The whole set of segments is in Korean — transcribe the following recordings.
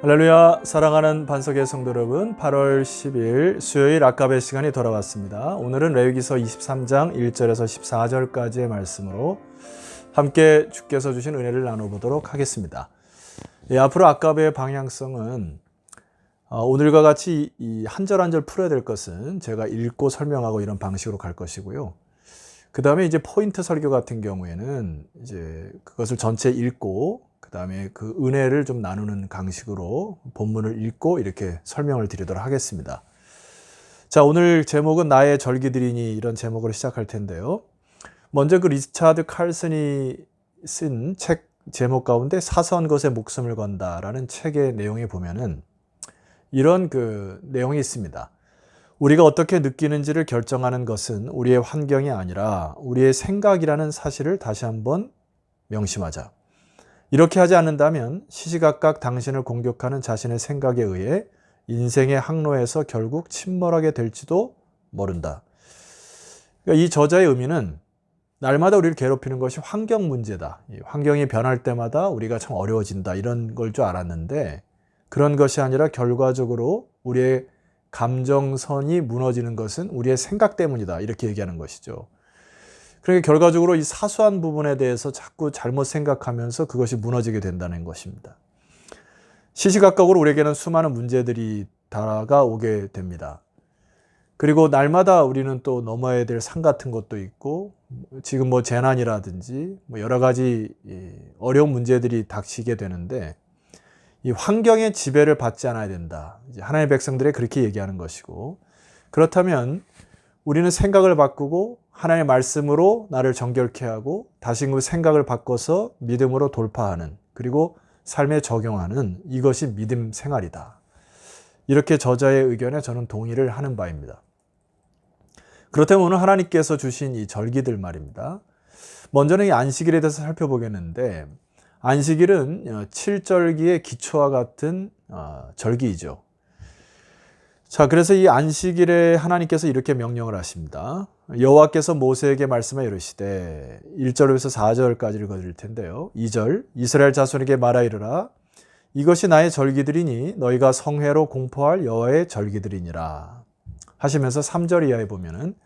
할렐루야 사랑하는 반석의 성도 여러분 8월 10일 수요일 아까의 시간이 돌아왔습니다. 오늘은 레위기서 23장 1절에서 14절까지의 말씀으로 함께 주께서 주신 은혜를 나눠보도록 하겠습니다. 예, 앞으로 아까의 방향성은 어, 오늘과 같이 한 절 한 절 풀어야 될 것은 제가 읽고 설명하고 이런 방식으로 갈 것이고요. 그 다음에 이제 포인트 설교 같은 경우에는 이제 그것을 전체 읽고 그 다음에 그 은혜를 좀 나누는 방식으로 본문을 읽고 이렇게 설명을 드리도록 하겠습니다. 자, 오늘 제목은 나의 절기들이니 이런 제목으로 시작할 텐데요. 먼저 그 리차드 칼슨이 쓴 책 제목 가운데 사소한 것에 목숨을 건다라는 책의 내용에 보면은 이런 그 내용이 있습니다. 우리가 어떻게 느끼는지를 결정하는 것은 우리의 환경이 아니라 우리의 생각이라는 사실을 다시 한번 명심하자. 이렇게 하지 않는다면 시시각각 당신을 공격하는 자신의 생각에 의해 인생의 항로에서 결국 침몰하게 될지도 모른다. 그러니까 이 저자의 의미는 날마다 우리를 괴롭히는 것이 환경 문제다. 환경이 변할 때마다 우리가 참 어려워진다. 이런 걸 줄 알았는데 그런 것이 아니라 결과적으로 우리의 감정선이 무너지는 것은 우리의 생각 때문이다. 이렇게 얘기하는 것이죠. 그러니까 결과적으로 이 사소한 부분에 대해서 자꾸 잘못 생각하면서 그것이 무너지게 된다는 것입니다. 시시각각으로 우리에게는 수많은 문제들이 다가오게 됩니다. 그리고 날마다 우리는 또 넘어야 될 산 같은 것도 있고 지금 뭐 재난이라든지 뭐 여러 가지 어려운 문제들이 닥치게 되는데 이 환경의 지배를 받지 않아야 된다. 하나님의 백성들이 그렇게 얘기하는 것이고 그렇다면 우리는 생각을 바꾸고 하나님의 말씀으로 나를 정결케 하고 다시 그 생각을 바꿔서 믿음으로 돌파하는 그리고 삶에 적용하는 이것이 믿음 생활이다. 이렇게 저자의 의견에 저는 동의를 하는 바입니다. 그렇다면 오늘 하나님께서 주신 이 절기들 말입니다. 먼저는 이 안식일에 대해서 살펴보겠는데 안식일은 7절기의 기초와 같은 어, 절기이죠. 자, 그래서 이 안식일에 하나님께서 이렇게 명령을 하십니다. 여호와께서 모세에게 말씀하여 이르시되 1절에서 4절까지 읽어드릴 텐데요. 2절 이스라엘 자손에게 말하 이르라 이것이 나의 절기들이니 너희가 성회로 공포할 여호와의 절기들이니라 하시면서 3절 이하에 보면은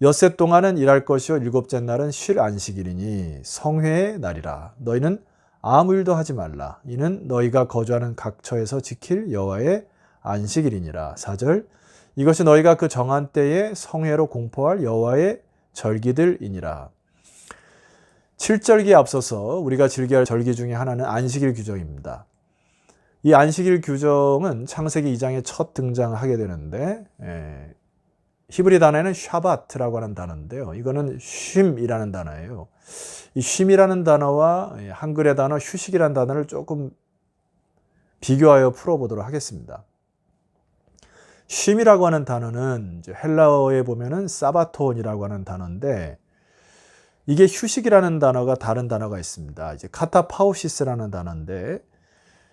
엿새 동안은 일할 것이요 일곱째 날은 쉴 안식일이니 성회의 날이라 너희는 아무 일도 하지 말라 이는 너희가 거주하는 각처에서 지킬 여호와의 안식일이니라 4절 이것이 너희가 그 정한 때에 성회로 공포할 여호와의 절기들이니라. 7절기에 앞서서 우리가 즐겨야 할 절기 중에 하나는 안식일 규정입니다. 이 안식일 규정은 창세기 2장에 첫 등장하게 되는데 예, 히브리 단어에는 샤바트라고 하는 단어인데요. 이거는 쉼이라는 단어예요. 이 쉼이라는 단어와 한글의 단어 휴식이라는 단어를 조금 비교하여 풀어보도록 하겠습니다. 쉼이라고 하는 단어는 헬라어에 보면은 사바톤이라고 하는 단어인데 이게 휴식이라는 단어가 다른 단어가 있습니다. 이제 카타파우시스라는 단어인데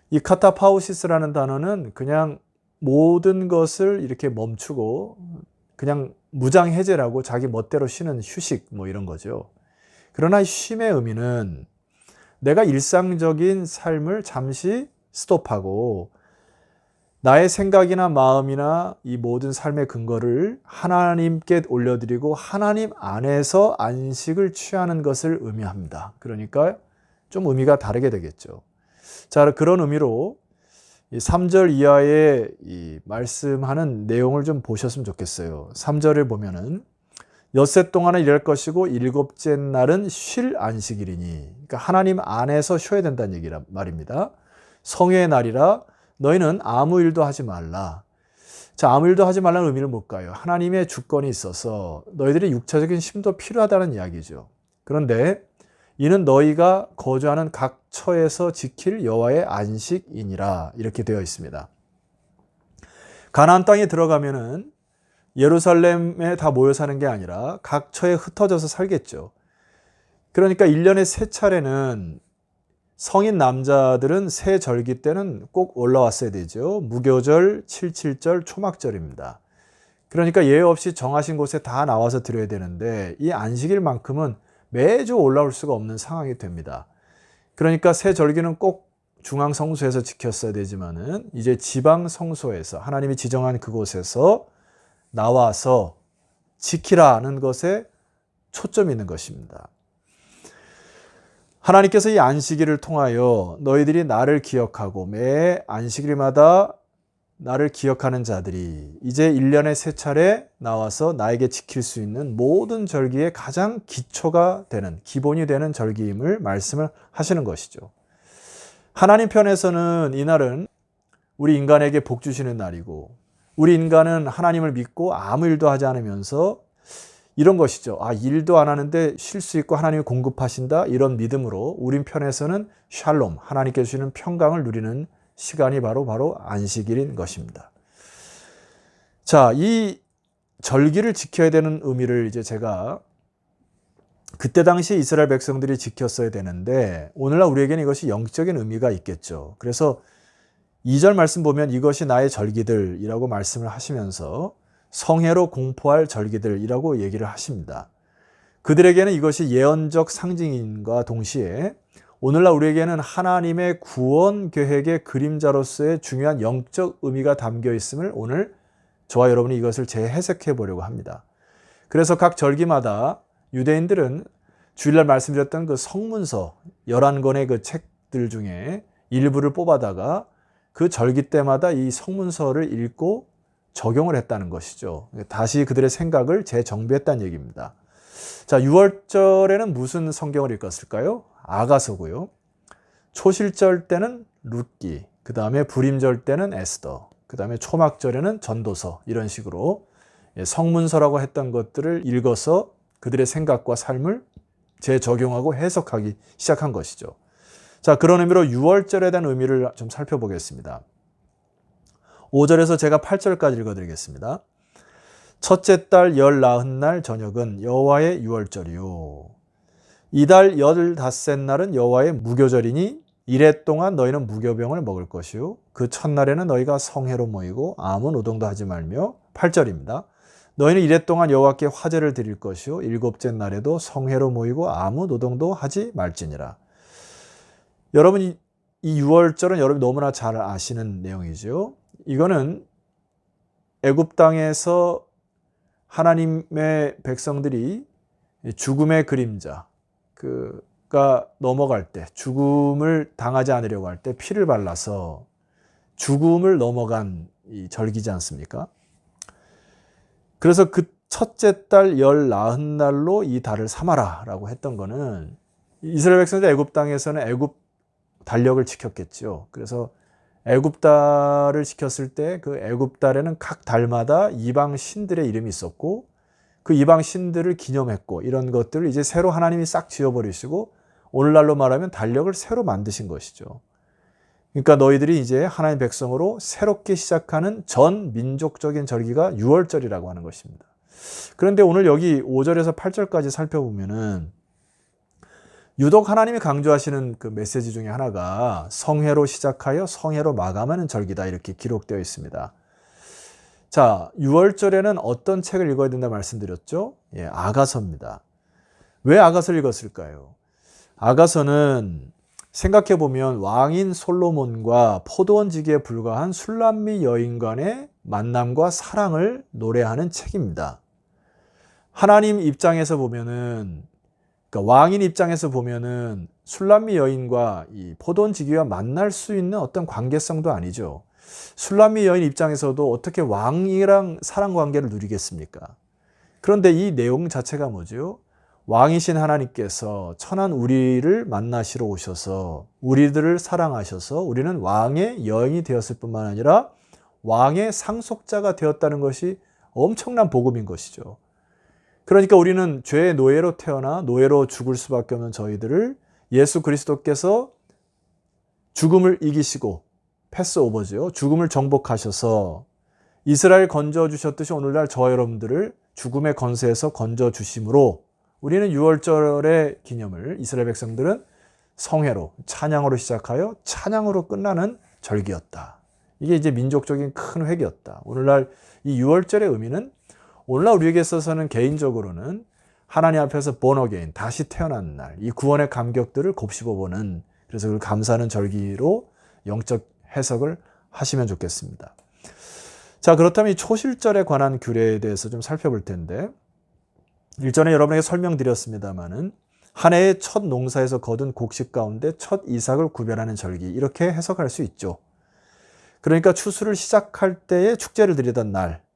이 카타파우시스라는 단어는 그냥 모든 것을 이렇게 멈추고 그냥 무장 해제라고 자기 멋대로 쉬는 휴식 뭐 이런 거죠. 그러나 쉼의 의미는 내가 일상적인 삶을 잠시 스톱하고 나의 생각이나 마음이나 이 모든 삶의 근거를 하나님께 올려드리고 하나님 안에서 안식을 취하는 것을 의미합니다. 그러니까 좀 의미가 다르게 되겠죠. 자, 그런 의미로 3절 이하의 이 말씀하는 내용을 좀 보셨으면 좋겠어요. 3절을 보면은 엿새 동안은 일할 것이고 일곱째 날은 쉴 안식일이니 그러니까 하나님 안에서 쉬어야 된다는 얘기란 말입니다. 성회의 날이라 너희는 아무 일도 하지 말라. 자, 아무 일도 하지 말라는 의미를 뭘까요? 하나님의 주권이 있어서 너희들의 육체적인 힘도 필요하다는 이야기죠. 그런데 이는 너희가 거주하는 각 처에서 지킬 여호와의 안식이니라 이렇게 되어 있습니다. 가나안 땅에 들어가면은 예루살렘에 다 모여 사는 게 아니라 각 처에 흩어져서 살겠죠. 그러니까 1년에 세 차례는 성인 남자들은 새 절기 때는 꼭 올라왔어야 되죠. 무교절, 칠칠절, 초막절입니다. 그러니까 예외 없이 정하신 곳에 다 나와서 드려야 되는데 이 안식일만큼은 매주 올라올 수가 없는 상황이 됩니다. 그러니까 새 절기는 꼭 중앙 성소에서 지켰어야 되지만은 이제 지방 성소에서 하나님이 지정한 그곳에서 나와서 지키라는 것에 초점이 있는 것입니다. 하나님께서 이 안식일을 통하여 너희들이 나를 기억하고 매 안식일마다 나를 기억하는 자들이 이제 1년에 세 차례 나와서 나에게 지킬 수 있는 모든 절기의 가장 기초가 되는 기본이 되는 절기임을 말씀을 하시는 것이죠. 하나님 편에서는 이날은 우리 인간에게 복 주시는 날이고 우리 인간은 하나님을 믿고 아무 일도 하지 않으면서 이런 것이죠. 아, 일도 안 하는데 쉴 수 있고 하나님이 공급하신다. 이런 믿음으로 우린 편에서는 샬롬, 하나님께 주시는 평강을 누리는 시간이 바로 바로 안식일인 것입니다. 자, 이 절기를 지켜야 되는 의미를 이제 제가 그때 당시 이스라엘 백성들이 지켰어야 되는데 오늘날 우리에게는 이것이 영적인 의미가 있겠죠. 그래서 2절 말씀 보면 이것이 나의 절기들이라고 말씀을 하시면서 성회로 공포할 절기들이라고 얘기를 하십니다. 그들에게는 이것이 예언적 상징인과 동시에 오늘날 우리에게는 하나님의 구원 계획의 그림자로서의 중요한 영적 의미가 담겨 있음을 오늘 저와 여러분이 이것을 재해석해 보려고 합니다. 그래서 각 절기마다 유대인들은 주일날 말씀드렸던 그 성문서 11권의 그 책들 중에 일부를 뽑아다가 그 절기 때마다 이 성문서를 읽고 적용을 했다는 것이죠. 다시 그들의 생각을 재정비했다는 얘기입니다. 자, 6월절에는 무슨 성경을 읽었을까요? 아가서고요. 초실절 때는 룻기, 그 다음에 불임절 때는 에스더, 그 다음에 초막절에는 전도서 이런 식으로 예, 성문서라고 했던 것들을 읽어서 그들의 생각과 삶을 재적용하고 해석하기 시작한 것이죠. 자, 그런 의미로 6월절에 대한 의미를 좀 살펴보겠습니다. 5절에서 제가 8절까지 읽어드리겠습니다. 첫째 달 열 나흔 날 저녁은 여호와의 유월절이요. 이달 열닷셋 날은 여호와의 무교절이니 이래 동안 너희는 무교병을 먹을 것이요. 그 첫날에는 너희가 성회로 모이고 아무 노동도 하지 말며 8절입니다. 너희는 이래 동안 여호와께 화제를 드릴 것이요. 일곱째 날에도 성회로 모이고 아무 노동도 하지 말지니라. 여러분 이, 이 6월절은 여러분 너무나 잘 아시는 내용이죠. 이거는 애굽 땅에서 하나님의 백성들이 죽음의 그림자 그가 넘어갈 때 죽음을 당하지 않으려고 할 때 피를 발라서 죽음을 넘어간 이 절기지 않습니까? 그래서 그 첫째 달 열 나흔 날로 이 달을 삼아라라고 했던 거는 이스라엘 백성들 애굽 땅에서는 애굽 달력을 지켰겠죠. 그래서 애굽 달을 지켰을 때 그 애굽 달에는 각 달마다 이방 신들의 이름이 있었고 그 이방 신들을 기념했고 이런 것들을 이제 새로 하나님이 싹 지워버리시고 오늘날로 말하면 달력을 새로 만드신 것이죠. 그러니까 너희들이 이제 하나님 백성으로 새롭게 시작하는 전 민족적인 절기가 6월절이라고 하는 것입니다. 그런데 오늘 여기 5절에서 8절까지 살펴보면은 유독 하나님이 강조하시는 그 메시지 중에 하나가 성회로 시작하여 성회로 마감하는 절기다 이렇게 기록되어 있습니다. 자, 6월절에는 어떤 책을 읽어야 된다 말씀드렸죠? 예, 아가서입니다. 왜 아가서를 읽었을까요? 아가서는 생각해 보면 왕인 솔로몬과 포도원 지기에 불과한 술람미 여인 간의 만남과 사랑을 노래하는 책입니다. 하나님 입장에서 보면은 그러니까 왕인 입장에서 보면은 술람미 여인과 이 포도원지기와 만날 수 있는 어떤 관계성도 아니죠. 술람미 여인 입장에서도 어떻게 왕이랑 사랑 관계를 누리겠습니까? 그런데 이 내용 자체가 뭐죠? 왕이신 하나님께서 천한 우리를 만나시러 오셔서 우리들을 사랑하셔서 우리는 왕의 여인이 되었을 뿐만 아니라 왕의 상속자가 되었다는 것이 엄청난 복음인 것이죠. 그러니까 우리는 죄의 노예로 태어나 노예로 죽을 수밖에 없는 저희들을 예수 그리스도께서 죽음을 이기시고 패스오버죠. 죽음을 정복하셔서 이스라엘 건져 주셨듯이 오늘날 저 여러분들을 죽음의 건세에서 건져 주심으로 우리는 6월절의 기념을 이스라엘 백성들은 성회로 찬양으로 시작하여 찬양으로 끝나는 절기였다. 이게 이제 민족적인 큰 획이었다. 오늘날 이 6월절의 의미는 오늘날 우리에게 있어서는 개인적으로는 하나님 앞에서 본어게인 다시 태어난 날, 이 구원의 감격들을 곱씹어 보는 그래서 그걸 감사하는 절기로 영적 해석을 하시면 좋겠습니다. 자, 그렇다면 이 초실절에 관한 규례에 대해서 좀 살펴볼 텐데, 일전에 여러분에게 설명드렸습니다만은, 한 해의 첫 농사에서 거둔 곡식 가운데 첫 이삭을 구별하는 절기, 이렇게 해석할 수 있죠. 그러니까 추수를 시작할 때에 축제를 드리던 날.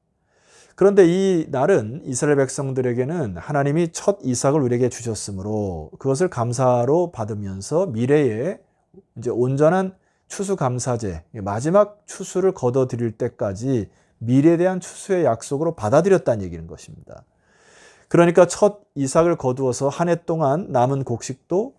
그런데 이 날은 이스라엘 백성들에게는 하나님이 첫 이삭을 우리에게 주셨으므로 그것을 감사로 받으면서 미래에 이제 온전한 추수 감사제, 마지막 추수를 거둬 드릴 때까지 미래에 대한 추수의 약속으로 받아들였다는 얘기는 것입니다. 그러니까 첫 이삭을 거두어서 한 해 동안 남은 곡식도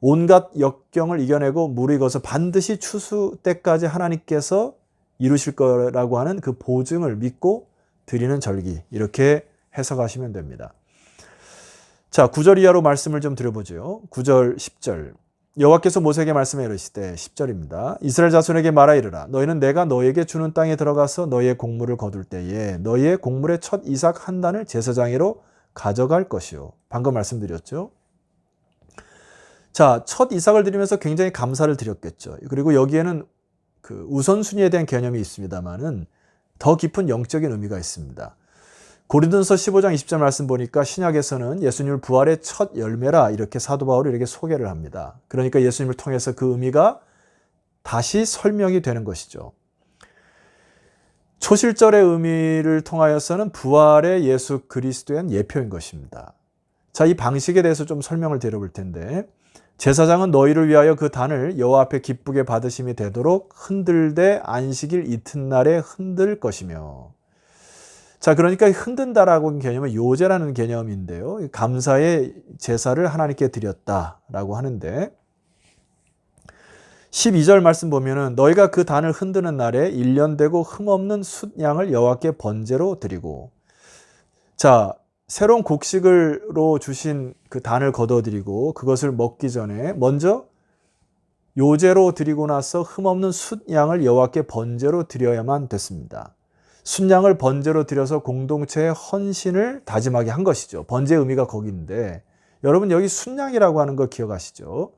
온갖 역경을 이겨내고 무르익어서 반드시 추수 때까지 하나님께서 이루실 거라고 하는 그 보증을 믿고 드리는 절기 이렇게 해석하시면 됩니다. 자, 9절 이하로 말씀을 좀 드려보죠. 9절, 10절. 여호와께서 모세에게 말씀해 이르시되 10절입니다. 이스라엘 자손에게 말하 이르라 너희는 내가 너희에게 주는 땅에 들어가서 너희의 곡물을 거둘 때에 너희의 곡물의 첫 이삭 한 단을 제사장으로 가져갈 것이요. 방금 말씀드렸죠. 자, 첫 이삭을 드리면서 굉장히 감사를 드렸겠죠. 그리고 여기에는 그 우선순위에 대한 개념이 있습니다만은 더 깊은 영적인 의미가 있습니다. 고린도서 15장 20절 말씀 보니까 신약에서는 예수님을 부활의 첫 열매라 이렇게 사도 바울이 이렇게 소개를 합니다. 그러니까 예수님을 통해서 그 의미가 다시 설명이 되는 것이죠. 초실절의 의미를 통하여서는 부활의 예수 그리스도의 예표인 것입니다. 자, 이 방식에 대해서 좀 설명을 드려볼 텐데 제사장은 너희를 위하여 그 단을 여호와 앞에 기쁘게 받으심이 되도록 흔들되 안식일 이튿날에 흔들 것이며 자, 그러니까 흔든다라고 하는 개념은 요제라는 개념인데요. 감사의 제사를 하나님께 드렸다라고 하는데 12절 말씀 보면은 너희가 그 단을 흔드는 날에 1년 되고 흠없는 숫양을 여호와께 번제로 드리고 자, 새로운 곡식으로 주신 그 단을 거둬드리고 그것을 먹기 전에 먼저 요제로 드리고 나서 흠없는 숫양을 여호와께 번제로 드려야만 됐습니다. 순양을 번제로 드려서 공동체의 헌신을 다짐하게 한 것이죠. 번제의 의미가 거기인데 여러분 여기 순양이라고 하는 거 기억하시죠?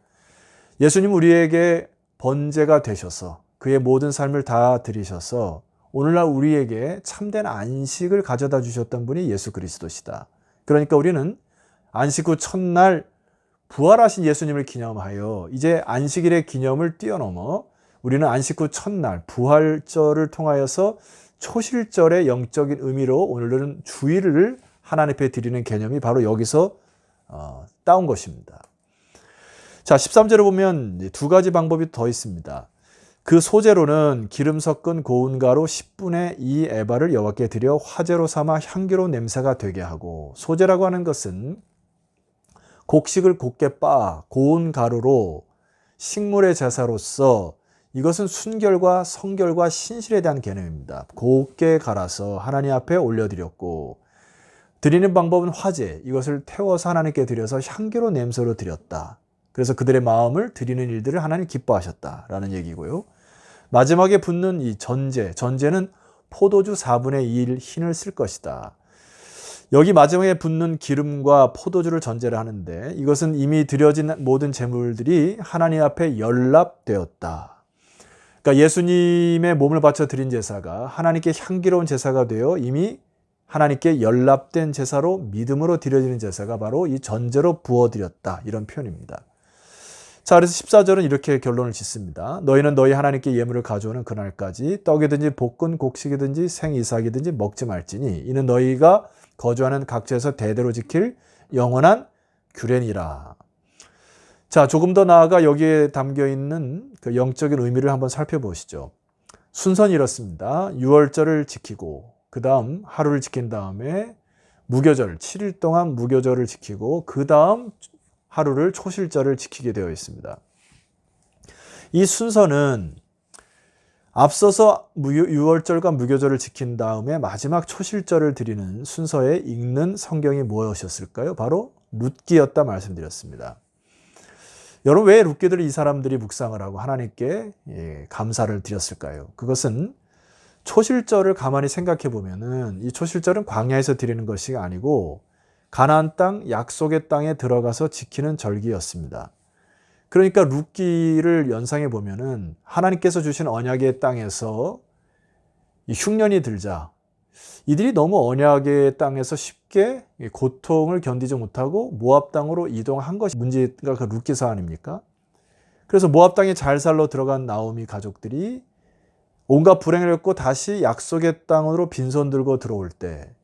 예수님 우리에게 번제가 되셔서 그의 모든 삶을 다 드리셔서 오늘날 우리에게 참된 안식을 가져다 주셨던 분이 예수 그리스도시다. 그러니까 우리는 안식 후 첫날 부활하신 예수님을 기념하여 이제 안식일의 기념을 뛰어넘어 우리는 안식 후 첫날 부활절을 통하여서 초실절의 영적인 의미로 오늘은 주일을 하나님 앞에 드리는 개념이 바로 여기서 어, 따온 것입니다. 자, 13절을 보면 두 가지 방법이 더 있습니다. 그 소재로는 기름 섞은 고운 가루 10분의 2 에바를 여호와께 드려 화제로 삼아 향기로운 냄새가 되게 하고 소재라고 하는 것은 곡식을 곱게 빻아 고운 가루로 식물의 제사로서 이것은 순결과 성결과 신실에 대한 개념입니다. 곱게 갈아서 하나님 앞에 올려드렸고 드리는 방법은 화재 이것을 태워서 하나님께 드려서 향기로 냄새로 드렸다. 그래서 그들의 마음을 드리는 일들을 하나님 기뻐하셨다라는 얘기고요. 마지막에 붙는 이 전제, 전제는 포도주 4분의 1 흰을 쓸 것이다. 여기 마지막에 붙는 기름과 포도주를 전제를 하는데 이것은 이미 드려진 모든 제물들이 하나님 앞에 연락되었다. 그러니까 예수님의 몸을 바쳐 드린 제사가 하나님께 향기로운 제사가 되어 이미 하나님께 연락된 제사로 믿음으로 드려지는 제사가 바로 이 전제로 부어드렸다. 이런 표현입니다. 자, 그래서 14절은 이렇게 결론을 짓습니다. 너희는 너희 하나님께 예물을 가져오는 그날까지 떡이든지 볶은 곡식이든지 생이삭이든지 먹지 말지니 이는 너희가 거주하는 각지에서 대대로 지킬 영원한 규례니라. 자, 조금 더 나아가 여기에 담겨 있는 그 영적인 의미를 한번 살펴보시죠. 순서는 이렇습니다. 6월절을 지키고, 그 다음 하루를 지킨 다음에 무교절, 7일 동안 무교절을 지키고, 그 다음 하루를 초실절을 지키게 되어 있습니다. 이 순서는 앞서서 6월절과 무교절을 지킨 다음에 마지막 초실절을 드리는 순서에 읽는 성경이 무엇이었을까요? 바로 룻기였다 말씀드렸습니다. 여러분 왜 룻기들 이 사람들이 묵상을 하고 하나님께 예, 감사를 드렸을까요? 그것은 초실절을 가만히 생각해 보면은 이 초실절은 광야에서 드리는 것이 아니고 가나안 땅 약속의 땅에 들어가서 지키는 절기였습니다. 그러니까 룻기를 연상해 보면은 하나님께서 주신 언약의 땅에서 이 흉년이 들자 이들이 너무 언약의 땅에서 쉽게 고통을 견디지 못하고 모압 땅으로 이동한 것이 문제가 그 룻기사 아닙니까? 그래서 모압 땅에 잘 살러 들어간 나오미 가족들이 온갖 불행을 겪고 다시 약속의 땅으로 빈손 들고 들어올 때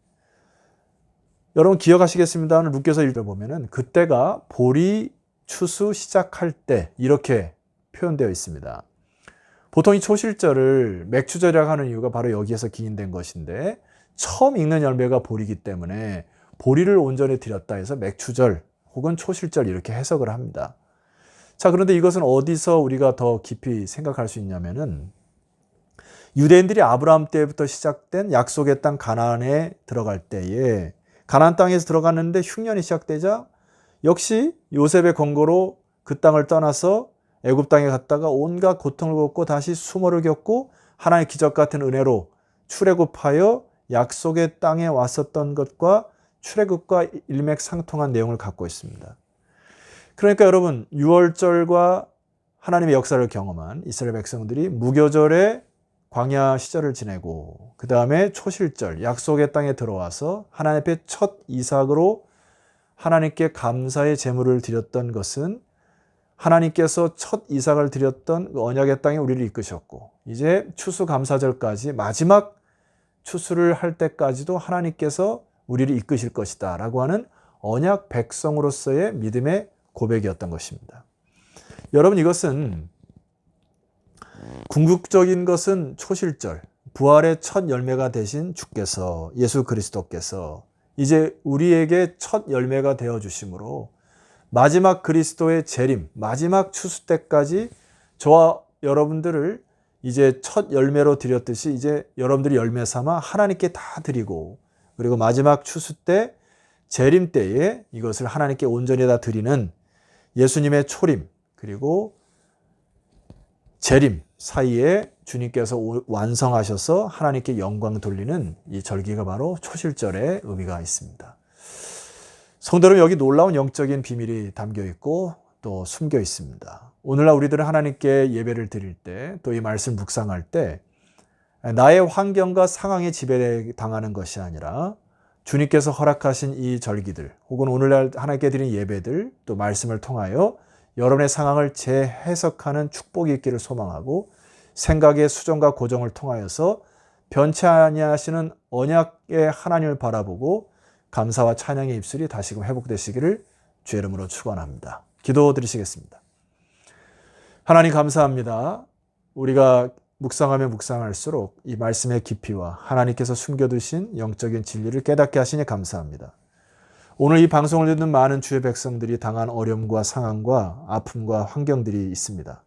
여러분 기억하시겠습니다는 룻기서 읽어 보면은 그때가 보리 추수 시작할 때 이렇게 표현되어 있습니다. 보통 이 초실절을 맥추절이라고 하는 이유가 바로 여기에서 기인된 것인데 처음 익는 열매가 보리기 때문에 보리를 온전히 드렸다 해서 맥추절 혹은 초실절 이렇게 해석을 합니다. 자, 그런데 이것은 어디서 우리가 더 깊이 생각할 수 있냐면은 유대인들이 아브라함 때부터 시작된 약속의 땅 가나안에 들어갈 때에 가나안 땅에서 들어갔는데 흉년이 시작되자 역시 요셉의 권고로 그 땅을 떠나서 애굽 땅에 갔다가 온갖 고통을 겪고 다시 수모를 겪고 하나님의 기적 같은 은혜로 출애굽하여 약속의 땅에 왔었던 것과 출애굽과 일맥상통한 내용을 갖고 있습니다. 그러니까 여러분 6월절과 하나님의 역사를 경험한 이스라엘 백성들이 무교절에 광야 시절을 지내고 그 다음에 초실절 약속의 땅에 들어와서 하나님 앞에 첫 이삭으로 하나님께 감사의 제물을 드렸던 것은 하나님께서 첫 이삭을 드렸던 그 언약의 땅에 우리를 이끄셨고 이제 추수 감사절까지 마지막 추수를 할 때까지도 하나님께서 우리를 이끄실 것이다라고 하는 언약 백성으로서의 믿음의 고백이었던 것입니다. 여러분 이것은 궁극적인 것은 초실절, 부활의 첫 열매가 되신 주께서 예수 그리스도께서 이제 우리에게 첫 열매가 되어 주심으로 마지막 그리스도의 재림, 마지막 추수 때까지 저와 여러분들을 이제 첫 열매로 드렸듯이 이제 여러분들이 열매 삼아 하나님께 다 드리고 그리고 마지막 추수 때 재림 때에 이것을 하나님께 온전히 다 드리는 예수님의 초림 그리고 재림 사이에 주님께서 완성하셔서 하나님께 영광 돌리는 이 절기가 바로 초실절의 의미가 있습니다. 성도 여러분 여기 놀라운 영적인 비밀이 담겨 있고 또 숨겨 있습니다. 오늘날 우리들은 하나님께 예배를 드릴 때 또 이 말씀 묵상할 때 나의 환경과 상황에 지배당하는 것이 아니라 주님께서 허락하신 이 절기들 혹은 오늘날 하나님께 드린 예배들 또 말씀을 통하여 여러분의 상황을 재해석하는 축복이 있기를 소망하고 생각의 수정과 고정을 통하여서 변치 아니하시는 언약의 하나님을 바라보고 감사와 찬양의 입술이 다시금 회복되시기를 주의 이름으로 축원합니다. 기도 드리시겠습니다. 하나님 감사합니다. 우리가 묵상하며 묵상할수록 이 말씀의 깊이와 하나님께서 숨겨두신 영적인 진리를 깨닫게 하시니 감사합니다. 오늘 이 방송을 듣는 많은 주의 백성들이 당한 어려움과 상황과 아픔과 환경들이 있습니다.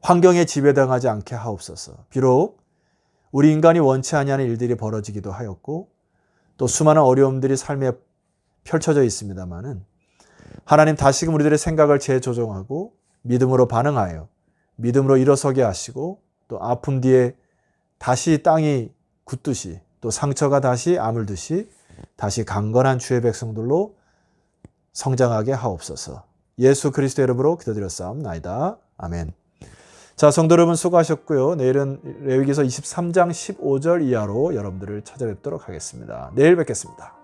환경에 지배당하지 않게 하옵소서. 비록 우리 인간이 원치 아니하는 일들이 벌어지기도 하였고 또 수많은 어려움들이 삶에 펼쳐져 있습니다만은 하나님 다시금 우리들의 생각을 재조정하고 믿음으로 반응하여 믿음으로 일어서게 하시고 또 아픔 뒤에 다시 땅이 굳듯이 또 상처가 다시 아물듯이 다시 강건한 주의 백성들로 성장하게 하옵소서. 예수 그리스도 이름으로 기도드렸사옵나이다. 아멘. 자, 성도 여러분 수고하셨고요. 내일은 레위기서 23장 15절 이하로 여러분들을 찾아뵙도록 하겠습니다. 내일 뵙겠습니다.